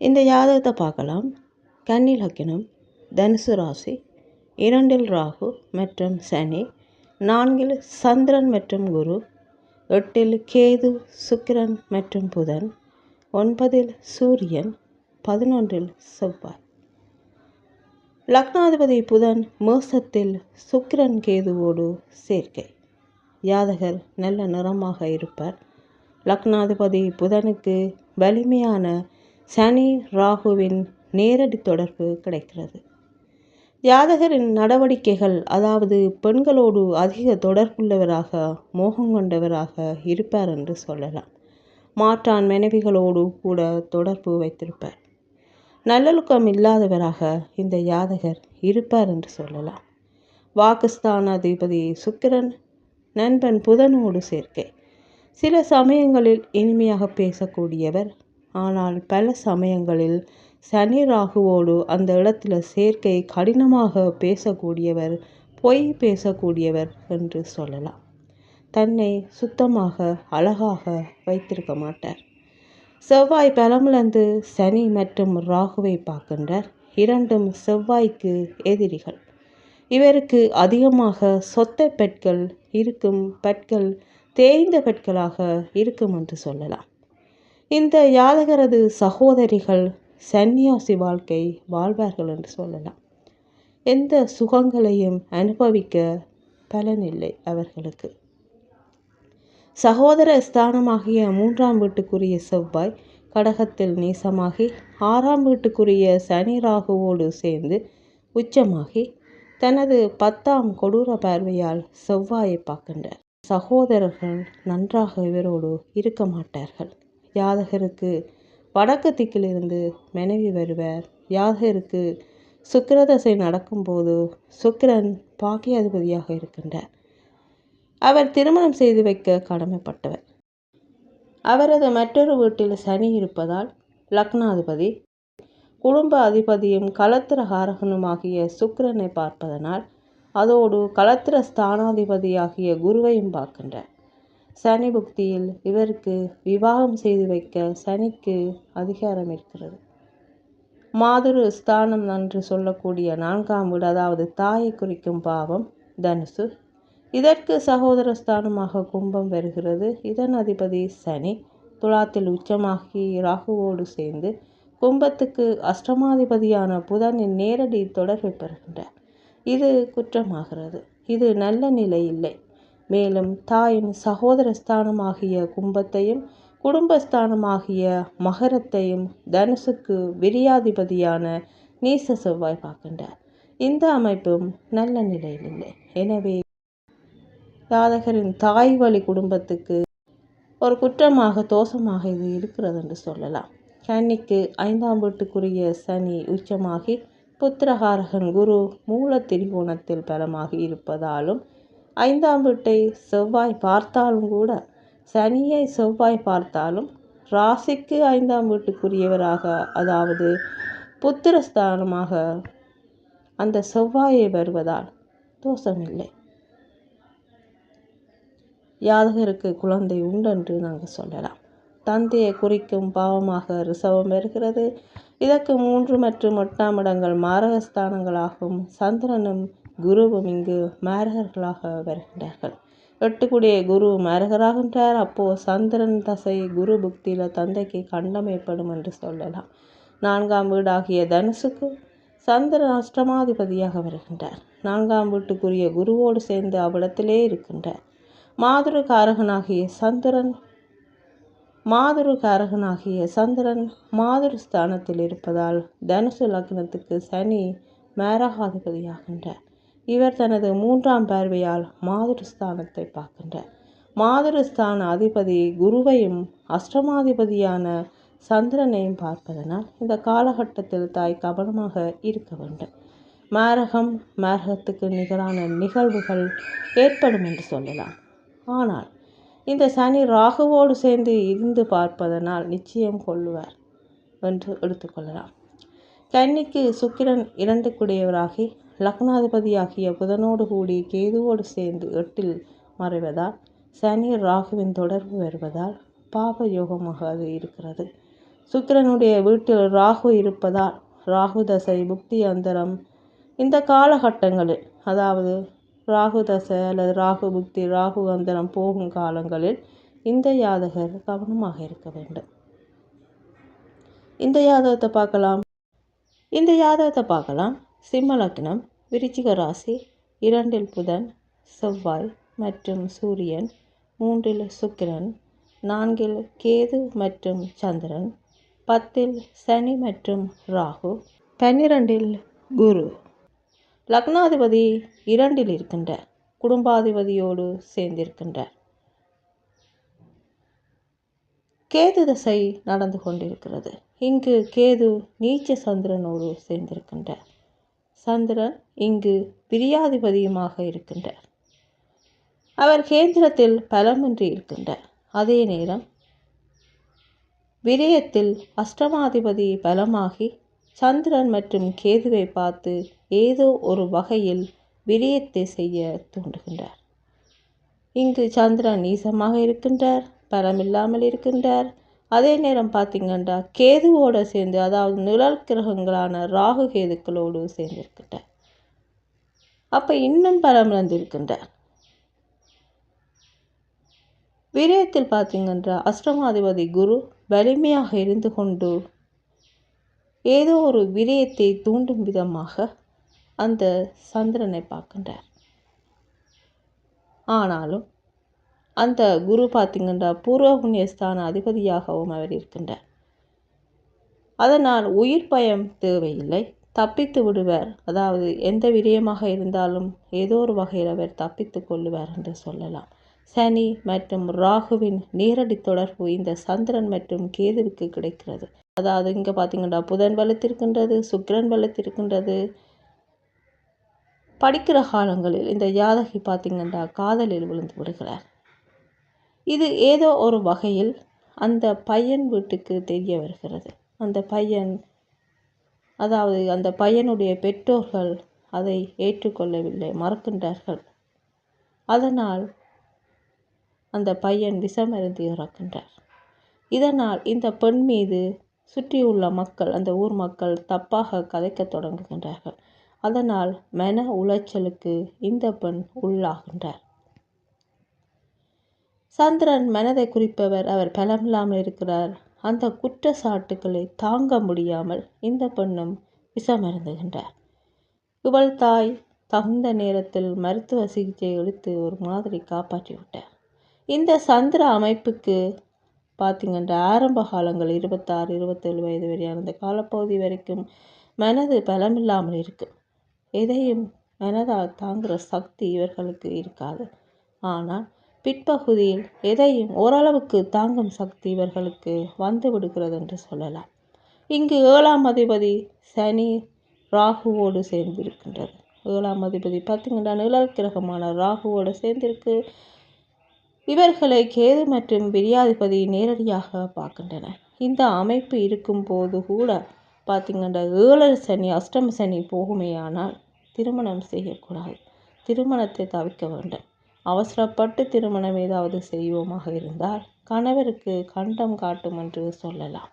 இந்த ஜாதகத்தை பார்க்கலாம். கன்னி லக்கினம் தனுசு ராசி இரண்டில் ராகு மற்றும் சனி நான்கில் சந்திரன் மற்றும் குரு எட்டில் கேது சுக்கிரன் மற்றும் புதன் ஒன்பதில் சூரியன் பதினொன்றில் செவ்வாய். லக்னாதிபதி புதன் மேசத்தில் சுக்கிரன் கேதுவோடு சேர்க்கை. யாதகர் நல்ல நிறமாக இருப்பார். லக்னாதிபதி புதனுக்கு வலிமையான சனி ராகுவின் நேரடி தொடர்பு கிடைக்கிறது. ஜாதகரின் நடவடிக்கைகள் அதாவது பெண்களோடு அதிக தொடர்புள்ளவராக மோகம் கொண்டவராக இருப்பார் என்று சொல்லலாம். மாற்றான் மனைவிகளோடு கூட தொடர்பு வைத்திருப்பார். நல்லொழுக்கம் இல்லாதவராக இந்த ஜாதகர் இருப்பார் என்று சொல்லலாம். வாக்குஸ்தானாதிபதி சுக்கிரன் நண்பன் புதனோடு சேர்க்கை. சில சமயங்களில் இனிமையாக பேசக்கூடியவர் ஆனால் பல சமயங்களில் சனி ராகுவோடு அந்த இடத்துல சேர்க்கை கடினமாக பேசக்கூடியவர் பொய் பேசக்கூடியவர் என்று சொல்லலாம். தன்னை சுத்தமாக அழகாக வைத்திருக்க மாட்டார். செவ்வாய் பலமிழந்து சனி மற்றும் ராகுவை பார்க்கின்றார். இரண்டும் செவ்வாய்க்கு எதிரிகள். இவருக்கு அதிகமாக சொத்த பெட்கள் இருக்கும் பெட்கள் தேய்ந்த பெட்களாக இருக்கும் என்று சொல்லலாம். இந்த யாதகரது சகோதரிகள் சந்நியாசி வாழ்க்கை வாழ்வார்கள் என்று சொல்லலாம். எந்த சுகங்களையும் அனுபவிக்க பலனில்லை அவர்களுக்கு. சகோதர ஸ்தானமாகிய மூன்றாம் வீட்டுக்குரிய செவ்வாய் கடகத்தில் நீசமாகி ஆறாம் வீட்டுக்குரிய சனி ராகுவோடு சேர்ந்து உச்சமாகி தனது பத்தாம் கொடூர பார்வையால் செவ்வாயை பார்க்கின்றார். சகோதரர்கள் நன்றாக இவரோடு இருக்க மாட்டார்கள். யாதகருக்கு. வடக்கு திக்கிலிருந்து மனைவி வருவர். யாதகருக்கு சுக்கிரதசை நடக்கும்போது சுக்கிரன் பாக்கியாதிபதியாக இருக்கின்றார். அவர் திருமணம் செய்து வைக்க கடமைப்பட்டவர். அவரது மற்றொரு வீட்டில் சனி இருப்பதால் லக்னாதிபதி குடும்ப அதிபதியும் கலத்திரகாரகனுமாகிய சுக்கிரனை பார்ப்பதனால் அதோடு களத்திர ஸ்தானாதிபதியாகிய குருவையும் பார்க்கின்றார். சனி புக்தியில் இவருக்கு விவாகம் செய்து வைக்க சனிக்கு அதிகாரம் இருக்கிறது. மாதுரு ஸ்தானம் என்று சொல்லக்கூடிய நான்காம் வீடு அதாவது தாயை குறிக்கும் பாவம் தனுசு. இதற்கு சகோதர ஸ்தானமாக கும்பம் வருகிறது. இதன் அதிபதி சனி துலாத்தில் உச்சமாகி ராகுவோடு சேர்ந்து கும்பத்துக்கு அஷ்டமாதிபதியான புதனின் நேரடி தொடர்பை பெறுகின்றார். இது குற்றமாகிறது. இது நல்ல நிலை இல்லை. மேலும் தாயின் சகோதர ஸ்தானமாகிய கும்பத்தையும் குடும்பஸ்தானமாகிய மகரத்தையும் தனுசுக்கு விரியாதிபதியான நீச செவ்வாய் பார்க்கின்றார். இந்த அமைப்பும் நல்ல நிலையில் இல்லை. எனவே ஜாதகரின் தாய் வழி குடும்பத்துக்கு ஒரு குற்றமாக தோஷமாக இது இருக்கிறது என்று சொல்லலாம். கன்னிக்கு ஐந்தாம் வீட்டுக்குரிய சனி உச்சமாகி புத்திரகாரகன் குரு மூல திரிகோணத்தில் பலமாகி இருப்பதாலும் ஐந்தாம் வீட்டை செவ்வாய் பார்த்தாலும் கூட சனியை செவ்வாய் பார்த்தாலும் ராசிக்கு ஐந்தாம் வீட்டுக்குரியவராக அதாவது புத்திரஸ்தானமாக அந்த செவ்வாயை வருவதால் தோஷமில்லை. யாதகருக்கு குழந்தை உண்டென்று நாங்கள் சொல்லலாம். தந்தையை குறிக்கும் பாவமாக ரிசவம் வருகிறது. இதற்கு மூன்று மற்றும் எட்டாம் இடங்கள் மாரகஸ்தானங்களாகும். சந்திரனும் குருவும் இங்கு மாரகர்களாக வருகின்றார்கள். எட்டுக்குடிய குரு மாரகராகின்றார். அப்போது சந்திரன் தசை குரு புக்தியில் தந்தைக்கு கண்டம் ஏற்படும் என்று சொல்லலாம். நான்காம் வீடாகிய தனுசுக்கு சந்திரன் அஷ்டமாதிபதியாக வருகின்றார். நான்காம் வீட்டுக்குரிய குருவோடு சேர்ந்து அவ்விடத்திலே இருக்கின்றார். காரகனாகிய சந்திரன் மாதுரு காரகனாகிய சந்திரன் மாதுரு ஸ்தானத்தில் இருப்பதால் தனுசு லக்னத்துக்கு சனி மேரகாதிபதியாகின்றார். இவர் தனது மூன்றாம் பார்வையால் மாதுருஸ்தானத்தை பார்க்கின்றார். மாதுருஸ்தான அதிபதி குருவையும் அஷ்டமாதிபதியான சந்திரனையும் பார்ப்பதனால் இந்த காலகட்டத்தில் தாய் கவனமாக இருக்க வேண்டும். மேரகம் மேரகத்துக்கு நிகரான நிகழ்வுகள் ஏற்படும் என்று சொல்லலாம். ஆனால் இந்த சனி ராகுவோடு சேர்ந்து இருந்து பார்ப்பதனால் நிச்சயம் கொள்ளுவார் என்று எடுத்துக்கொள்ளலாம் கன்னிக்கு சுக்கிரன் இரண்டுக்குடையவராகி லக்னாதிபதியாகிய புதனோடு கூடி கேதுவோடு சேர்ந்து எட்டில் மறைவதால் சனி ராகுவின் தொடர்பு வருவதால் பாப யோகமாக அது இருக்கிறது. சுக்கிரனுடைய வீட்டில் ராகு இருப்பதால் ராகு தசை புக்தி அந்தரம் இந்த காலகட்டங்களில் அதாவது ராகு தசை அல்லது ராகு புக்தி ராகு அந்தரம் போகும் காலங்களில் இந்த யாதகர் கவனமாக இருக்க வேண்டும். இந்த யாதகத்தை பார்க்கலாம். இந்த யாதகத்தை பார்க்கலாம். சிம்ம லக்னம் விருச்சிக ராசி இரண்டில் புதன் செவ்வாய் மற்றும் சூரியன் மூன்றில் சுக்கிரன் நான்கில் கேது மற்றும் சந்திரன் பத்தில் சனி மற்றும் ராகு பன்னிரண்டில் குரு. லக்னாதிபதி இரண்டில் இருக்கின்ற குடும்பாதிபதியோடு சேர்ந்திருக்கின்றார். கேது தசை நடந்து கொண்டிருக்கிறது. இங்கு கேது நீச்ச சந்திரனோடு சேர்ந்திருக்கின்றார். சந்திரன் இங்கு பிரியாதிபதியுமாக இருக்கின்றார். அவர் கேந்திரத்தில் பலமின்றி இருக்கின்றார். அதே நேரம் விரயத்தில் அஷ்டமாதிபதி பலமாகி சந்திரன் மற்றும் கேதுவை பார்த்து ஏதோ ஒரு வகையில் விரயத்தை செய்ய தூண்டுகின்றார். இங்கு சந்திரன் நீசமாக இருக்கின்றார் பலமில்லாமல் இருக்கின்றார் அதே நேரம் பார்த்திங்கன்னா கேதுவோடு சேர்ந்து அதாவது நிழல் கிரகங்களான ராகு கேதுக்களோடு சேர்ந்திருக்கின்றார் அப்போ இன்னும் பலம் விரயத்தில் பார்த்தீங்கன்னா அஷ்டமாதிபதி குரு வலிமையாக இருந்து கொண்டு ஏதோ ஒரு விரயத்தை தூண்டும் விதமாக அந்த சந்திரனை பார்க்கின்றார். ஆனாலும் அந்த குரு பார்த்திங்கன்னா பூர்வ புண்ணியஸ்தான அதிபதியாகவும் அவர் இருக்கின்றார். அதனால் உயிர் பயம் தேவையில்லை. தப்பித்து விடுவார். அதாவது எந்த விரயமாக இருந்தாலும் ஏதோ ஒரு வகையில் அவர் தப்பித்து கொள்ளுவார் என்று சொல்லலாம். சனி மற்றும் ராகுவின் நேரடி தொடர்பு இந்த சந்திரன் மற்றும் கேதுவுக்கு கிடைக்கிறது. அதாவது இங்கே பார்த்தீங்கன்னா புதன் வலுத்திருக்கின்றது சுக்கிரன் வலுத்திருக்கின்றது. படிக்கிற காலங்களில் இந்த ஜாதகி பார்த்திங்கன்னா காதலில் விழுந்து விடுகிறார். இது ஏதோ ஒரு வகையில் அந்த பையன் வீட்டுக்கு தெரிய வருகிறது. அந்த பையன் அதாவது அந்த பையனுடைய பெற்றோர்கள் அதை ஏற்றுக்கொள்ளவில்லை மறக்கின்றார்கள். அதனால் அந்த பையன் விஷமருந்து இறக்கின்றார். இதனால் இந்த பெண் மீது சுற்றியுள்ள மக்கள் அந்த ஊர் மக்கள் தப்பாக கதைக்க தொடங்குகின்றார்கள். அதனால் மன உளைச்சலுக்கு இந்த பெண் உள்ளாகின்றார். சந்திரன் மனதை குறிப்பவர் அவர் பலமில்லாமல் இருக்கிறார். அந்த குற்றச்சாட்டுக்களை தாங்க முடியாமல் இந்த பெண்ணும் விஷமருந்துகின்றார் இவள் தாய் தகுந்த நேரத்தில் மருத்துவ சிகிச்சை எடுத்து ஒரு மாதிரி காப்பாற்றி விட்டார். இந்த சந்திர அமைப்புக்கு பார்த்திங்கன்ற ஆரம்ப காலங்கள் இருபத்தாறு இருபத்தேழு வயது வரையான அந்த காலப்பகுதி வரைக்கும் மனது பலமில்லாமல் இருக்கும் எதையும் மனதால் தாங்குகிற சக்தி இவர்களுக்கு இருக்காது. ஆனால் பிற்பகுதியில் எதையும் ஓரளவுக்கு தாங்கும் சக்தி இவர்களுக்கு வந்து விடுகிறது என்று சொல்லலாம். இங்கு ஏழாம் அதிபதி சனி ராகுவோடு சேர்ந்திருக்கின்றது. ஏழாம் அதிபதி பார்த்திங்கன்னா நிழல் கிரகமான ராகுவோடு சேர்ந்திருக்கு. இவர்களை கேது மற்றும் விரியாதிபதி நேரடியாக பார்க்கின்றன இந்த அமைப்பு இருக்கும்போது கூட பார்த்திங்கன்னா ஏழரை சனி அஷ்டம சனி போகுமேயானால் திருமணம் செய்யக்கூடாது. திருமணத்தை தவிர்க்க வேண்டும். அவசரப்பட்டு திருமணம் ஏதாவது செய்வோமாக இருந்தால் கணவருக்கு கண்டம் காட்டும் என்று சொல்லலாம்.